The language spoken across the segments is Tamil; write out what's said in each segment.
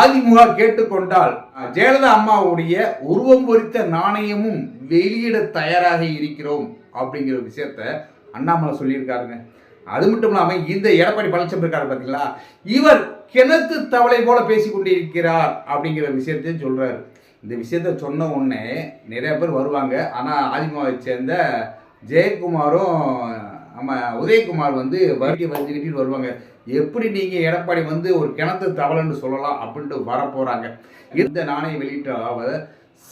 அதிமுக கேட்டுக்கொண்டால் ஜெயலலிதா அம்மாவுடைய உருவம் பொறித்த நாணயமும் வெளியிட தயாராக இருக்கிறோம் அப்படிங்கிற விஷயத்த அண்ணாமலை சொல்லியிருக்காருங்க. அது மட்டும் இல்லாமல் இந்த எடப்பாடி பழனிசாமி இருக்காரு பார்த்தீங்களா இவர் கிணத்து தவளை போல பேசி கொண்டிருக்கிறார் அப்படிங்கிற விஷயத்தையும் சொல்றாரு. இந்த விஷயத்த சொன்ன உடனே நிறைய பேர் வருவாங்க. ஆனால் அதிமுகவை சேர்ந்த ஜெயக்குமாரும் நம்ம உதயகுமார் வந்து வரியை வச்சுக்கிட்டு வருவாங்க. எப்படி நீங்கள் எடப்பாடி வந்து ஒரு கிணத்து தவளைன்னு சொல்லலாம் அப்படின்ட்டு வரப்போகிறாங்க இந்த நாணய வெளியிட்டாவது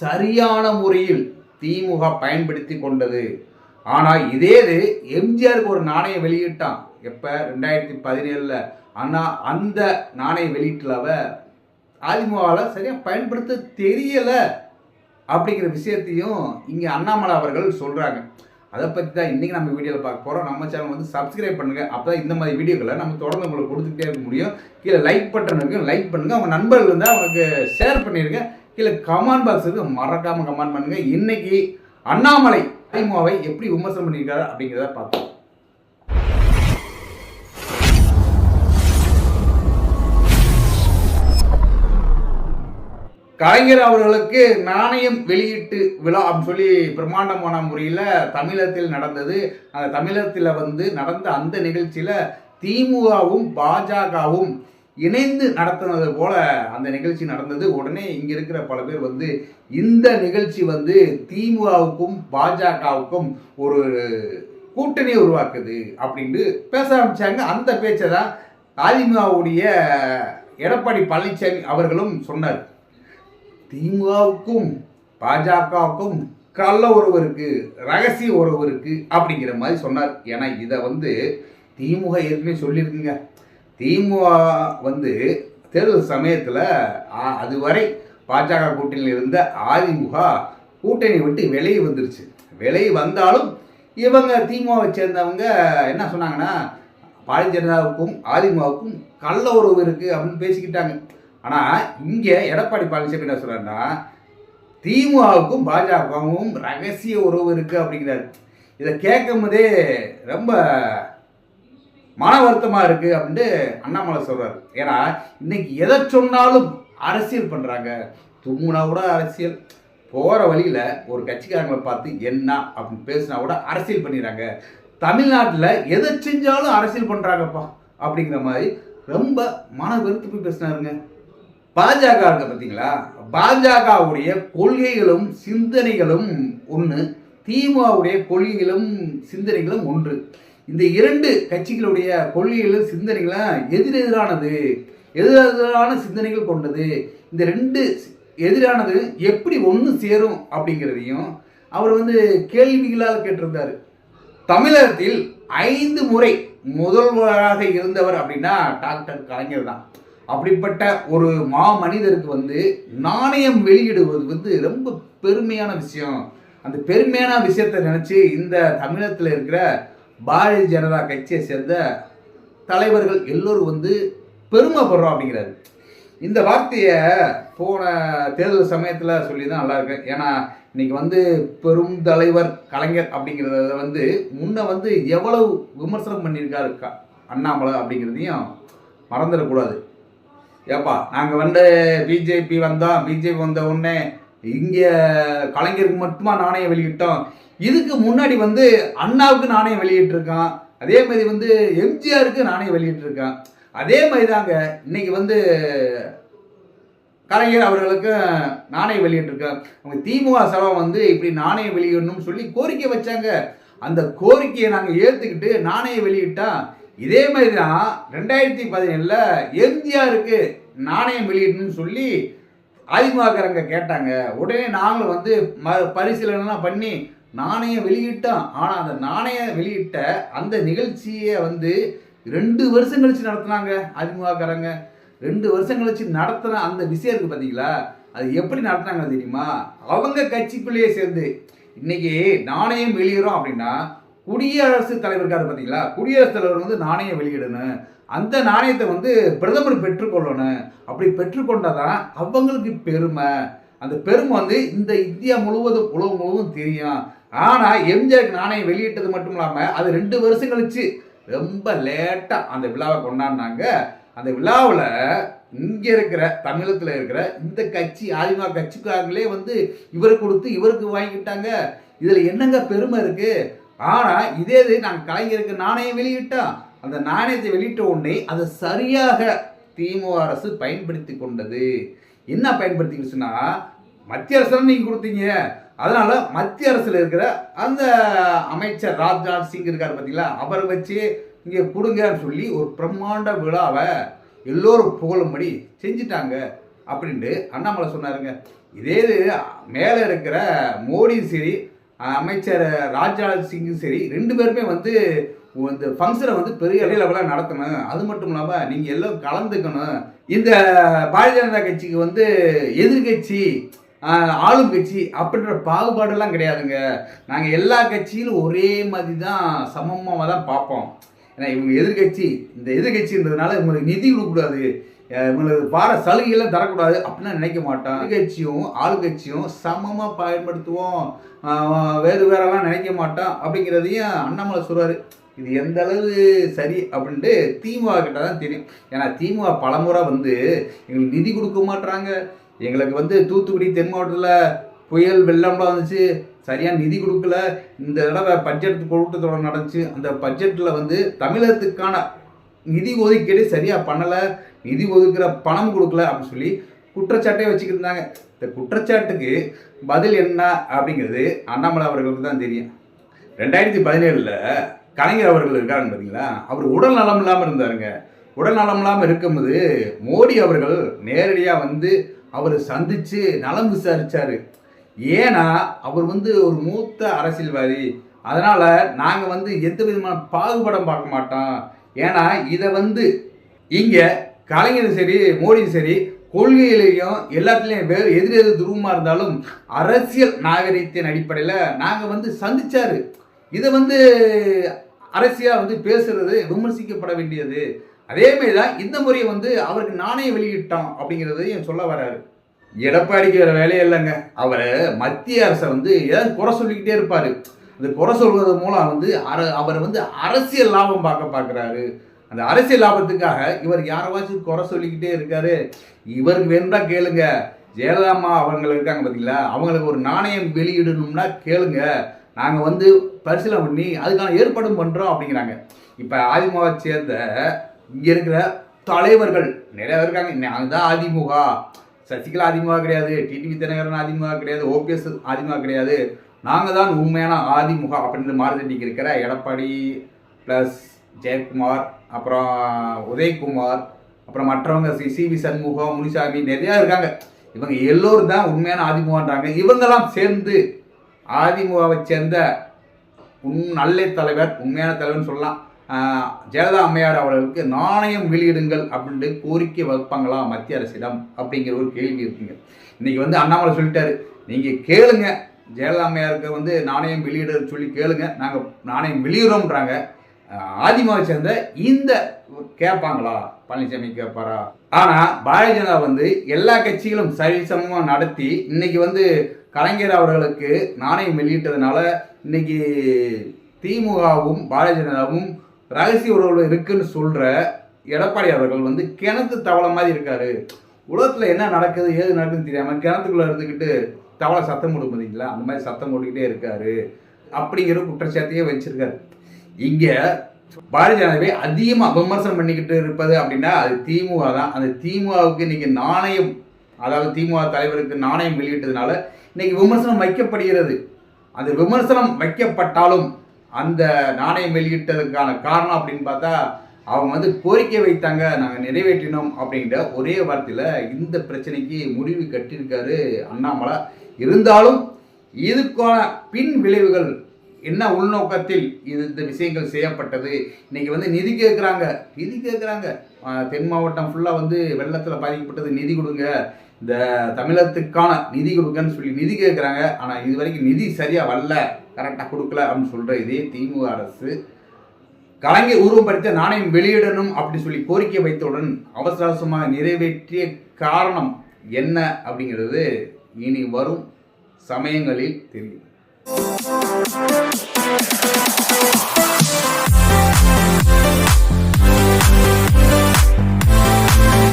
சரியான முறையில் திமுக பயன்படுத்தி கொண்டது. ஆனால் இதே இது எம்ஜிஆருக்கு ஒரு நாணயம் வெளியிட்டான். எப்போ? ரெண்டாயிரத்தி பதினேழில். ஆனால் அந்த நாணய வெளியீட்டில் அதிமுகவில் சரியாக பயன்படுத்த தெரியலை. அப்படிங்கிற விஷயத்தையும் இங்கே அண்ணாமலை அவர்கள் சொல்கிறாங்க அதை பற்றி தான் இன்றைக்கி நம்ம வீடியோவில் பார்க்க போகிறோம் நம்ம சேனல் வந்து சப்ஸ்கிரைப் பண்ணுங்கள் அப்போ தான் இந்த மாதிரி வீடியோக்களை நம்ம தொடர்ந்து உங்களுக்கு கொடுத்துக்கிட்டே இருக்க முடியும். கீழே லைக் பண்ணுறவங்க லைக் பண்ணுங்கள் அவங்க நண்பர்கள் இருந்தால் அவங்களுக்கு ஷேர் பண்ணிடுங்க கீழே கமெண்ட் பாக்ஸ் இருக்குது மறக்காமல் கமெண்ட் பண்ணுங்கள் இன்றைக்கி அண்ணாமலை அதிமுகவை எப்படி விமர்சனம் பண்ணியிருக்காரு அப்படிங்கிறத பார்த்தோம் கலைஞர் அவர்களுக்கு நாணயம் வெளியீட்டு விழா அப்படின்னு சொல்லி பிரம்மாண்டமான முறையில் தமிழகத்தில் நடந்தது. அந்த தமிழகத்தில் வந்து நடந்த அந்த நிகழ்ச்சியில் திமுகவும் பாஜகவும் இணைந்து நடத்துனது போல அந்த நிகழ்ச்சி நடந்தது. உடனே இங்கே இருக்கிற பல பேர் வந்து இந்த நிகழ்ச்சி வந்து திமுகவுக்கும் பாஜகவுக்கும் ஒரு கூட்டணியை உருவாக்குது அப்படின்ட்டு பேச ஆரம்பித்தாங்க அந்த பேச்சை தான் அதிமுகவுடைய எடப்பாடி பழனிசாமி அவர்களும் சொன்னார். திமுகவுக்கும் பாஜகவுக்கும் கள்ள உறவு இருக்கு ரகசிய உறவு இருக்கு அப்படிங்கிற மாதிரி சொன்னார். ஏன்னா இதை வந்து திமுக ஏற்கனவே சொல்லியிருக்குங்க. திமுக வந்து தேர்தல் சமயத்தில் அதுவரை பாஜக கூட்டணியில் இருந்த அதிமுக கூட்டணி விட்டு விலை வந்துருச்சு. விலை வந்தாலும் இவங்க திமுகவை சேர்ந்தவங்க என்ன சொன்னாங்கன்னா பாரதிய ஜனதாவுக்கும் அதிமுகவுக்கும் கள்ள உறவு இருக்குது அப்படின்னு பேசிக்கிட்டாங்க. ஆனால் இங்கே எடப்பாடி பழனிசாமி என்ன சொல்கிறாருன்னா திமுகவுக்கும் பாஜகவும் ரகசிய உறவு இருக்குது அப்படிங்கிறாரு. இதை கேட்கும் போதே ரொம்ப மன வருத்தமாக இருக்குது அப்படின்ட்டு அண்ணாமலை சொல்கிறார் ஏன்னா இன்னைக்கு எதை சொன்னாலும் அரசியல் பண்ணுறாங்க தும்முனா கூட அரசியல். போகிற வழியில் ஒரு கட்சிக்காரங்களை பார்த்து என்ன அப்படின்னு பேசினா கூட அரசியல் பண்ணிடுறாங்க. தமிழ்நாட்டில் எதை செஞ்சாலும் அரசியல் பண்ணுறாங்கப்பா அப்படிங்கிற மாதிரி ரொம்ப மன வெறுத்து போய் பேசினாருங்க. பாஜக இருக்க பார்த்தீங்களா? பாஜகவுடைய கொள்கைகளும் சிந்தனைகளும் ஒன்று திமுகவுடைய கொள்கைகளும் சிந்தனைகளும் ஒன்று. இந்த இரண்டு கட்சிகளுடைய கொள்கைகளும் சிந்தனைகளும் எதிரெதிரானது எதிரெதிரான சிந்தனைகள் கொண்டது. இந்த ரெண்டு எதிரானது எப்படி ஒன்று சேரும் அப்படிங்கிறதையும் அவர் வந்து கேள்விகளால் கேட்டிருந்தார். தமிழகத்தில் ஐந்து முறை முதல்வராக இருந்தவர் அப்படின்னா டாக்டர் கலைஞர் தான். அப்படிப்பட்ட ஒரு மா மனிதருக்கு வந்து நாணயம் வெளியிடுவது வந்து ரொம்ப பெருமையான விஷயம். அந்த பெருமையான விஷயத்தை நினச்சி இந்த தமிழகத்தில் இருக்கிற பாரதிய ஜனதா கட்சியை சேர்ந்த தலைவர்கள் எல்லோரும் வந்து பெருமைப்படுறோம் அப்படிங்கிறாரு. இந்த வார்த்தையை போன தேர்தல் சமயத்தில் சொல்லி தான் நல்லா இருக்கு ஏன்னா இன்னைக்கு வந்து பெரும் தலைவர் கலைஞர் அப்படிங்கிறத வந்து முன்ன வந்து எவ்வளவு விமர்சனம் பண்ணியிருக்காரு அண்ணாமலை அப்படிங்கிறதையும் மறந்துடக்கூடாது. ஏப்பா நாங்கள் வந்து பிஜேபி வந்தோம் பிஜேபி வந்த உடனே இங்கே கலைஞருக்கு மட்டுமா நாணயம் வெளியிட்டோம். இதுக்கு முன்னாடி வந்து அண்ணாவுக்கு நாணயம் வெளியிட்டிருக்கான். அதே மாதிரி வந்து எம்ஜிஆருக்கு நாணயம் வெளியிட்டிருக்கான். அதே மாதிரி தாங்க இன்னைக்கு வந்து கலைஞர் அவர்களுக்கு நாணயம் வெளியிட்டிருக்காங்க அவங்க திமுக சபை வந்து இப்படி நாணயம் வெளியிடணும்னு சொல்லி கோரிக்கை வச்சாங்க. அந்த கோரிக்கையை நாங்கள் ஏற்றுக்கிட்டு நாணயம் வெளியிட்டால் இதே மாதிரி தான் ரெண்டாயிரத்தி பதினேழில் எம்ஜிஆருக்கு நாணயம் வெளியிடணும்னு சொல்லி அதிமுகக்காரங்க கேட்டாங்க. உடனே நாங்களும் வந்து ம பரிசீலனைலாம் பண்ணி நாணயம் வெளியிட்டோம். ஆனால் அந்த நாணயம் வெளியிட்ட அந்த நிகழ்ச்சியை வந்து ரெண்டு வருஷம் கழிச்சு நடத்துனாங்க அதிமுகக்காரங்க ரெண்டு வருஷம் கழிச்சு நடத்துன அந்த விஷயம் இருக்குது பார்த்தீங்களா அது எப்படி நடத்துனாங்க தெரியுமா? அவங்க கட்சிக்குள்ளேயே சேர்ந்து. இன்னைக்கு நாணயம் வெளியிடுறோம் அப்படின்னா குடியரசுத் தலைவர் இருக்காரு பார்த்தீங்களா குடியரசுத் தலைவர் வந்து நாணயம் வெளியிடணும் அந்த நாணயத்தை வந்து பிரதமர் பெற்றுக்கொள்ளணும். அப்படி பெற்றுக்கொண்டாதான் அவங்களுக்கு பெருமை. அந்த பெருமை வந்து இந்த இந்தியா முழுவதும் உலகம் முழுவதும் தெரியும். ஆனால் எம்ஜிஆருக்கு நாணயம் வெளியிட்டது மட்டும் இல்லாமல் அது ரெண்டு வருஷம் கழிச்சு ரொம்ப லேட்டாக அந்த விழாவை கொண்டாடினாங்க. அந்த விழாவில் இங்கே இருக்கிற தமிழகத்தில் இருக்கிற இந்த கட்சி ஆதிமா கட்சிக்காரங்களே வந்து இவருக்கு கொடுத்து இவருக்கு வாங்கிக்கிட்டாங்க. இதில் என்னங்க பெருமை இருக்குது ஆனால் இதே இது நான் கலைஞருக்கு நாணயம் வெளியிட்டோம் அந்த நாணயத்தை வெளியிட்ட உடனே அதை சரியாக திமுக அரசு பயன்படுத்தி கொண்டது. என்ன பயன்படுத்திக்கிச்சுன்னா மத்திய அரசு நீங்கள் கொடுத்தீங்க. அதனால மத்திய அரசில் இருக்கிற அந்த அமைச்சர் ராஜ்நாத் சிங் இருக்கார் பார்த்தீங்களா அவரை வச்சு இங்கே கொடுங்கன்னு சொல்லி ஒரு பிரம்மாண்ட விழாவை எல்லோரும் புகழும்படி செஞ்சிட்டாங்க அப்படின்ட்டு அண்ணாமலை சொன்னாருங்க. இதே இது மேலே இருக்கிற மோடியும் சரி அமைச்சர் ராஜ்நாத் சிங்கும் சரி ரெண்டு பேருமே வந்து இந்த ஃபங்க்ஷனை வந்து பெரிய லெவலாக நடத்தணும். அது மட்டும் இல்லாமல் நீங்கள் எல்லாம் கலந்துக்கணும். இந்த பாரதிய ஜனதா கட்சிக்கு வந்து எதிர்கட்சி ஆளும் கட்சி அப்படின்ற பாகுபாடெல்லாம் கிடையாதுங்க. நாங்கள் எல்லா கட்சியிலும் ஒரே மாதிரி தான் சமமாக தான் பார்ப்போம். ஏன்னா இவங்க எதிர்கட்சி இந்த எதிர்கட்சின்றதுனால இவங்களுக்கு நிதி கொடுக்கக்கூடாது. இவங்களுக்கு பார சலுகையெல்லாம் தரக்கூடாது அப்படின்னு நினைக்க மாட்டோம் எதிர்கட்சியும் ஆளுங்கட்சியும் சமமாக பயன்படுத்துவோம். வேறு வேறெல்லாம் நினைக்க மாட்டோம் அப்படிங்கிறதையும் அண்ணாமலை சொல்கிறாரு இது எந்த அளவு சரி அப்படின்ட்டு திமுக கிட்ட தான் தெரியும். ஏன்னா திமுக பலமுறை வந்து எங்களுக்கு நிதி கொடுக்க மாட்டுறாங்க எங்களுக்கு வந்து தூத்துக்குடி தென் மாவட்டத்தில் புயல் வெள்ளம்லாம் வந்துச்சு. சரியாக நிதி கொடுக்கல. இந்த தடவை பட்ஜெட் கூட்டத்தொடர் நடந்துச்சு. அந்த பட்ஜெட்டில் வந்து தமிழகத்துக்கான நிதி ஒதுக்கீடு சரியாக பண்ணலை. நிதி ஒதுக்குற பணம் கொடுக்கல அப்படின்னு சொல்லி குற்றச்சாட்டே வச்சுக்கிட்டு இருந்தாங்க. இந்த குற்றச்சாட்டுக்கு பதில் என்ன அப்படிங்கிறது அண்ணாமலை அவர்களுக்கு தான் தெரியும். ரெண்டாயிரத்தி பதினேழில் கலைஞர் அவர்கள் இருக்காருன்னு பார்த்தீங்களா அவர் உடல் நலம் இல்லாமல் இருந்தாருங்க. உடல் நலம் இல்லாமல் இருக்கும்போது மோடி அவர்கள் நேரடியாக வந்து அவர் சந்தித்து நலம் விசாரித்தார் ஏன்னா அவர் வந்து ஒரு மூத்த அரசியல்வாதி. அதனால் நாங்கள் வந்து எந்த விதமான பாகுபடம் பார்க்க மாட்டோம். ஏன்னா இதை வந்து இங்கே கலைஞரும் சரி மோடியும் சரி கொள்கையிலையும் எல்லாத்துலேயும் வேறு எதிர் எதிர் துருவமாக இருந்தாலும் அரசியல் நாகரிகத்தின் அடிப்படையில் நாங்கள் வந்து சந்தித்தார் இதை வந்து அரசியாக வந்து பேசுறது விமர்சிக்கப்பட வேண்டியது. அதேமாரி தான் இந்த முறையை வந்து அவருக்கு நாணயம் வெளியிட்டோம் அப்படிங்கிறதையும் சொல்ல வராரு எடப்பாடிக்கு வேற வேலையே இல்லைங்க. அவர் மத்திய அரசை வந்து ஏதாவது குறை சொல்லிக்கிட்டே இருப்பார். அந்த குறை சொல்வது மூலம் வந்து அர அவர் வந்து அரசியல் லாபம் பார்க்க பார்க்குறாரு. அந்த அரசியல் லாபத்துக்காக இவர் யாரவாச்சும் குறை சொல்லிக்கிட்டே இருக்காரு. இவருக்கு வேணும்னா கேளுங்க. ஜெயலலாமா அவங்க இருக்காங்க பார்த்தீங்களா அவங்களுக்கு ஒரு நாணயம் வெளியிடணும்னா கேளுங்க. நாங்கள் வந்து பரிசீலனை பண்ணி அதுக்கான ஏற்பாடும் பண்ணுறோம் அப்படிங்கிறாங்க. இப்போ அதிமுகவை சேர்ந்த இங்கே இருக்கிற தலைவர்கள் நிறைய பேர் இருக்காங்க. நாங்கள் தான் அதிமுக. சசிகலா அதிமுக கிடையாது டிடிவி தினகரன் அதிமுக கிடையாது ஓபிஎஸ் அதிமுக கிடையாது. நாங்கள் தான் உண்மையான அதிமுக அப்படின்னு மாறுதட்டிக்கு இருக்கிற எடப்பாடி ப்ளஸ் ஜெயக்குமார் அப்புறம் உதயகுமார் அப்புறம் மற்றவங்க சி சிவி சண்முகம் முனிசாமி நிறையா இருக்காங்க. இவங்க எல்லோரும் தான் உண்மையான அதிமுகன்றாங்க இவங்கெல்லாம் சேர்ந்து அதிமுகவை சேர்ந்த உன் நல்ல தலைவர் உண்மையான தலைவர்னு சொல்லலாம். ஜெயலலிதா அம்மையார் அவர்களுக்கு நாணயம் வெளியிடுங்கள் அப்படின்ட்டு கோரிக்கை வைப்பாங்களா மத்திய அரசிடம் அப்படிங்கிற ஒரு கேள்வி இருக்குங்க. இன்னைக்கு வந்து அண்ணாமலை சொல்லிட்டாரு. நீங்கள் கேளுங்க. ஜெயலலிதா அம்மையாருக்கு வந்து நாணயம் வெளியிட சொல்லி கேளுங்க. நாங்கள் நாணயம் வெளியிடுறோம்ன்றாங்க. ஆதிமாவை சேர்ந்த இந்த கேட்பாங்களா? பழனிசாமி கேட்பாரா? ஆனால் பாரதிய ஜனதா வந்து எல்லா கட்சிகளும் சரிசமமாக நடத்தி இன்னைக்கு வந்து கலைஞர் அவர்களுக்கு நாணயம் வெளியிட்டதுனால இன்னைக்கு திமுகவும் பாரதிய ஜனதாவும் ரகசிய உறவுகள் இருக்குன்னு சொல்கிற எடப்பாடி அவர்கள் வந்து கிணத்து தவளை மாதிரி இருக்காரு. உலகத்தில் என்ன நடக்குது ஏது நடக்குதுன்னு தெரியாமல் கிணத்துக்குள்ளே இருந்துக்கிட்டு தவளை சத்தம் போடும் பார்த்தீங்களா அந்த மாதிரி சத்தம் போட்டுக்கிட்டே இருக்காரு. அப்படிங்கிற குற்றச்சாட்டையே வச்சிருக்காரு. இங்கே பாரதிய ஜனதாவை அதிகமாக விமர்சனம் பண்ணிக்கிட்டு இருப்பது அப்படின்னா அது திமுக தான். அந்த திமுகவுக்கு இன்னைக்கு நாணயம் அதாவது திமுக தலைவருக்கு நாணயம் வெளியிட்டதுனால இன்னைக்கு விமர்சனம் வைக்கப்படுகிறது. அந்த விமர்சனம் வைக்கப்பட்டாலும் அந்த நாணயம் வெளியிட்டதுக்கான காரணம் அப்படின்னு பார்த்தா அவங்க வந்து கோரிக்கை வைத்தாங்க நாங்கள் நிறைவேற்றினோம் அப்படின்ற ஒரே வார்த்தையில் இந்த பிரச்சனைக்கு முடிவு கட்டியிருக்காரு அண்ணாமலை. இருந்தாலும் இதுக்கான பின் விளைவுகள் என்ன உள்நோக்கத்தில் இது இந்த விஷயங்கள் செய்யப்பட்டது? இன்னைக்கு வந்து நிதி கேட்குறாங்க நிதி கேட்குறாங்க. தென் மாவட்டம் ஃபுல்லாக வந்து வெள்ளத்தில் பாதிக்கப்பட்டது நிதி கொடுங்க. இந்த தமிழகத்துக்கான நிதி கொடுங்கன்னு சொல்லி நிதி கேட்குறாங்க. ஆனால் இது வரைக்கும் நிதி சரியாக வரல. கரெக்டாக கொடுக்கல அப்படின்னு சொல்கிற இதே திமுக அரசு கலைஞர் உருவப்படுத்த நாணயம் வெளியிடணும் அப்படி சொல்லி கோரிக்கை வைத்தவுடன் அவசர அவசரமாக நிறைவேற்றிய காரணம் என்ன அப்படிங்கிறது இனி வரும் சமயங்களில் தெரியும்.